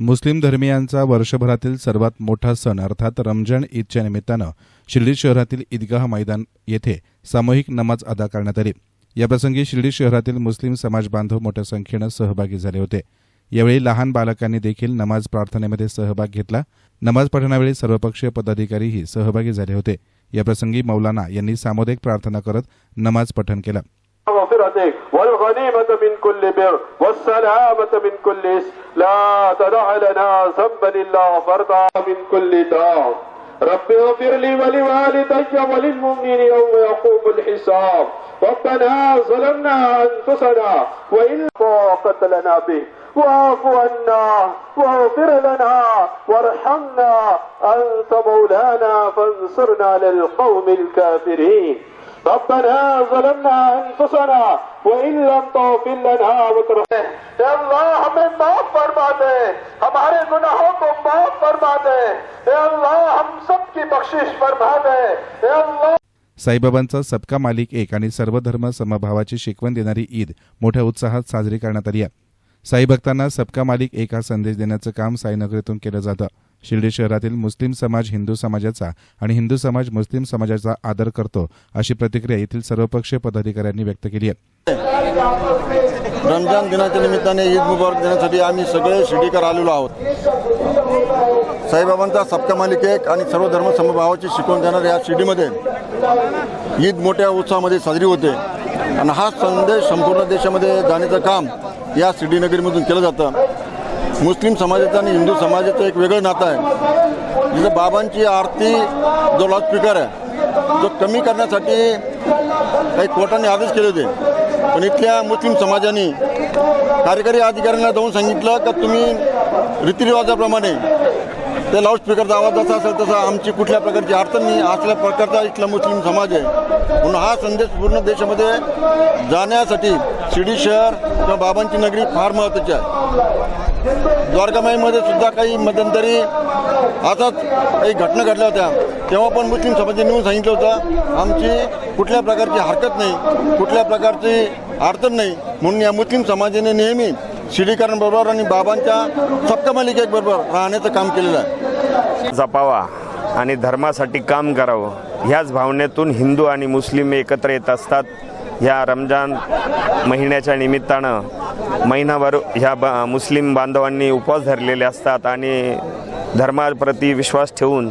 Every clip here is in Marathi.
मुस्लिम धर्मियांचा वर्षभरातील सर्वात मोठा सण अर्थात रमजान ईदच्या निमित्तानं शिर्डी शहरातील ईदगाह मैदान येथे सामूहिक नमाज अदा करण्यात आली. याप्रसंगी शिर्डी शहरातील मुस्लिम समाज बांधव मोठ्या संख्येनं सहभागी झाले होते. यावेळी लहान बालकांनी देखील नमाज प्रार्थनेमध्ये सहभाग घेतला. नमाज पठणावेळी सर्वपक्षीय पदाधिकारीही सहभागी झाले होते. याप्रसंगी मौलाना यांनी सामुदायिक प्रार्थना करत नमाज पठण केलं. مغفرتك والغنيمة من كل بر والسلامة من كل اسم لا تدع لنا ذنبا إلا غفرته من كل داء. رب اغفر لي ولوالدي وللمؤمنين يوم يقوم الحساب. ربنا ظلمنا أنفسنا وإن طاقة لنا به. واعف عنا واغفر لنا وارحمنا. أنت مولانا فانصرنا على القوم الكافرين. ربنا ظلمنا انفسنا وان لم تغفر لنا وترحمنا या अल्लाह हमें माफ फरमा दे हमारे गुनाहों को माफ फरमा दे या अल्लाह हम सब की बख्शिश फरमा दे या अल्लाह साईबाबांचा सबका मालिक एक आणि सर्व धर्म समभावाची शिकवण देणारी ईद मोठ्या उत्साहात साजरी करण्यात आली आहे साई भक्तांना सबका मालिक एक हा संदेश देण्याचं काम साईनगरीतून केलं जातं शिर्डी शहरातील मुस्लिम समाज हिंदू समाजाचा आणि हिंदू समाज मुस्लिम समाजाचा आदर करतो अशी प्रतिक्रिया येथील सर्वपक्षीय पदाधिकाऱ्यांनी व्यक्त केली आहे. रमजान दिनाच्या निमित्ताने ईद मुबारक देण्यासाठी आम्ही सगळे शिर्डीकर आलेलो आहोत. साईबाबांचा सबका मालिक एक आणि सर्व धर्म समभावाची शिकवण देणाऱ्या या शिर्डीमध्ये ईद मोठ्या उत्साहामध्ये साजरी होते. आणि हा संदेश संपूर्ण देशामध्ये जाण्याचं काम या शिर्डी नगरीमधून केलं जातं. मुस्लिम समाजाचं आणि हिंदू समाजाचं एक वेगळं नातं आहे. जिथं बाबांची आरती जो लाऊडस्पीकर आहे तो कमी करण्यासाठी काही कोर्टाने आदेश केले होते. पण इथल्या मुस्लिम समाजाने कार्यकारी अधिकाऱ्यांना जाऊन सांगितलं का तुम्ही रीतिरिवाजाप्रमाणे ते लाऊडस्पीकरचा आवाज जसा असेल तसा आमची कुठल्या प्रकारची अडचण नाही असल्या प्रकारचा इथला मुस्लिम समाज आहे. म्हणून हा संदेश पूर्ण देशामध्ये जाण्यासाठी शिर्डी शहर किंवा बाबांची नगरी फार महत्त्वाची आहे. द्वारकामाईमध्ये सुद्धा काही मध्यंतरी असाच काही घटना घडल्या होत्या. तेव्हा पण मुस्लिम समाजाने येऊन सांगितलं होतं आमची कुठल्या प्रकारची हरकत नाही कुठल्या प्रकारची अडचण नाही. म्हणून या मुस्लिम समाजाने नेहमी शिर्डीकरांबरोबर आणि बाबांच्या सप्तमालिकेबरोबर राहण्याचं काम केलेलं आहे. जपावा आणि धर्मासाठी काम करावं ह्याच भावनेतून हिंदू आणि मुस्लिम एकत्र येत असतात. ह्या रमजान महिन्याच्या निमित्तानं महिनाभर ह्या ब मुस्लिम बांधवांनी उपवास धरलेले असतात आणि धर्माप्रती विश्वास ठेवून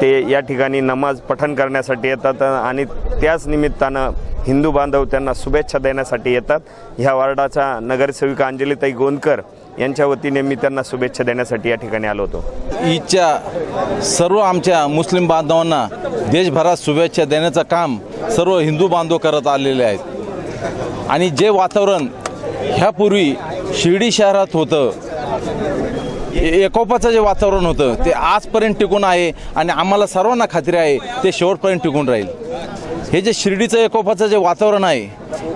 ते या ठिकाणी नमाज पठण करण्यासाठी येतात आणि त्याच निमित्तानं हिंदू बांधव त्यांना शुभेच्छा देण्यासाठी येतात. ह्या वार्डाच्या नगरसेविका अंजलीताई गोंदकर यांच्या वतीने मी त्यांना शुभेच्छा देण्यासाठी या ठिकाणी आलो होतो. ईदच्या सर्व आमच्या मुस्लिम बांधवांना देशभरात शुभेच्छा देण्याचं काम सर्व हिंदू बांधव करत आलेले आहेत. आणि जे वातावरण ह्यापूर्वी शिर्डी शहरात होतं ए- एकोपाचं जे वातावरण होतं ते आजपर्यंत टिकून आहे आणि आम्हाला सर्वांना खात्री आहे ते शेवटपर्यंत टिकून राहील. हे जे शिर्डीचं एकोपाचं जे वातावरण आहे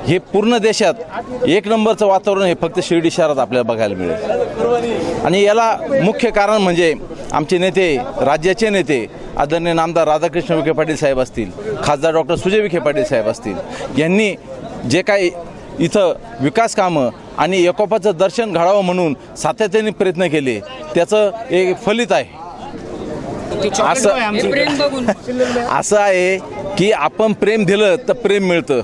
हे पूर्ण देशात एक नंबरचं वातावरण हे फक्त शिर्डी शहरात आपल्याला बघायला मिळेल. आणि याला मुख्य कारण म्हणजे आमचे नेते राज्याचे नेते आदरणीय नामदार राधाकृष्ण विखे पाटील साहेब असतील खासदार डॉक्टर सुजय विखे पाटील साहेब असतील यांनी जे काही इथं विकास कामं आणि एकोपाचं दर्शन घडावं म्हणून सातत्याने प्रयत्न केले त्याचं एक फलित आहे. असं असं आहे की आपण प्रेम दिलं तर प्रेम मिळतं.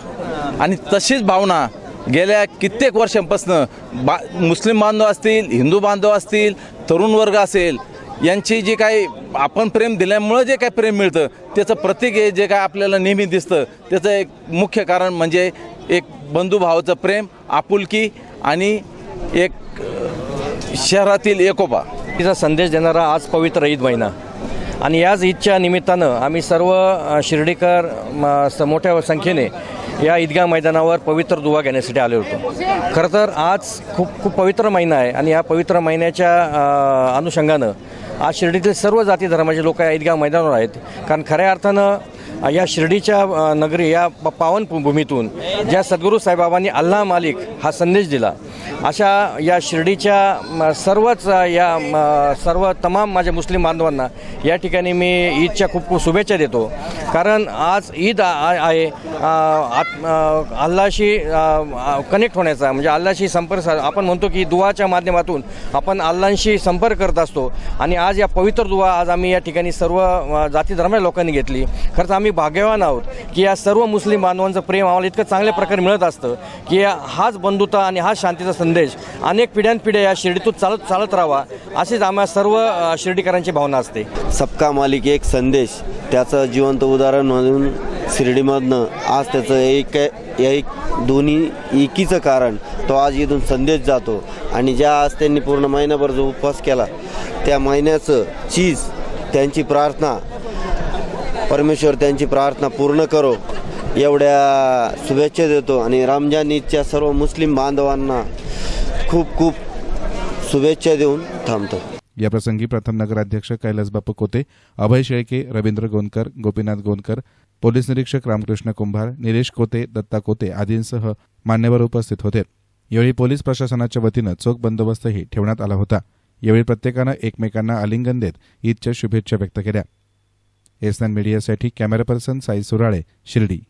आणि तशीच भावना गेल्या कित्येक वर्षांपासून बा मुस्लिम बांधव असतील हिंदू बांधव असतील तरुण वर्ग असेल यांची जी काही आपण प्रेम दिल्यामुळं जे काही प्रेम मिळतं त्याचं प्रतीक आहे जे काय आपल्याला नेहमी दिसतं त्याचं एक मुख्य कारण म्हणजे एक बंधुभावाचं प्रेम आपुलकी आणि एक शहरातील एकोपा. तिचा संदेश देणारा आज पवित्र ईद महिना. आणि याच ईदच्या निमित्तानं आम्ही सर्व शिर्डीकर म, स- मोठ्या संख्येने या ईदगाह मैदानावर पवित्र दुवा घेण्यासाठी आले होतो. खरं तर आज खूप खूप पवित्र महिना आहे आणि या पवित्र महिन्याच्या अनुषंगानं आज शिर्डीतील सर्व जाती धर्माचे लोक या ईदगाह मैदानावर आहेत. कारण खऱ्या अर्थानं या शिर्डीच्या नगरी या प- पावन भूमीतून ज्या सद्गुरू साईबाबांनी अल्लाह मालिक हा संदेश दिला अशा या शिर्डीच्या सर्वच या म, सर्व तमाम माझ्या मुस्लिम बांधवांना या ठिकाणी मी ईदच्या खूप खूप शुभेच्छा देतो. कारण आज ईद आहे अल्लाशी कनेक्ट होण्याचा म्हणजे अल्लाशी संपर्क सा- आपण म्हणतो की दुवाच्या माध्यमातून आपण अल्लांशी संपर्क करत असतो. आणि आज या पवित्र दुवा आज आम्ही या ठिकाणी सर्व जाती धर्माच्या लोकांनी घेतली. खरंच आम्ही भाग्यवान आहोत की या सर्व मुस्लिम बांधवांचं प्रेम आम्हाला इतकं चांगल्या प्रकारे मिळत असतं की हाच बंधुता आणि हाच शांतीचा संदेश. अनेक पिढ्यानपिढ्या या शिर्डीतून चालत चालत राहावा अशीच आम्हा सर्व शिर्डीकरांची भावना असते. सबका मालिक एक संदेश. त्याचं जिवंत उदाहरण म्हणून शिर्डीमधनं आज त्याचं एक एक दोन्ही एकीचं कारण तो आज इथून संदेश जातो. आणि ज्या आज त्यांनी पूर्ण महिनाभर जो उपवास केला त्या महिन्याचं चीज त्यांची प्रार्थना परमेश्वर त्यांची प्रार्थना पूर्ण करो. एवढ्या शुभेच्छा देतो. आणि रमजान ईदच्या सर्व मुस्लिम बांधवांना खूप खूप शुभेच्छा देऊन थांबतो. याप्रसंगी प्रथम नगराध्यक्ष कैलास बापू कोते अभय शेळके रवींद्र गोंदकर गोपीनाथ गोंदकर पोलीस निरीक्षक रामकृष्ण कुंभार निलेश कोते दत्ता कोते आदींसह मान्यवर उपस्थित होते. यावेळी पोलीस प्रशासनाच्या वतीनं चोख बंदोबस्तही ठेवण्यात आला होता. यावेळी प्रत्येकानं एकमेकांना आलिंगन देत ईदच्या शुभेच्छा व्यक्त केल्या. एसन मीडियासाठी कॅमेरा पर्सन साई सुराळे शिर्डी.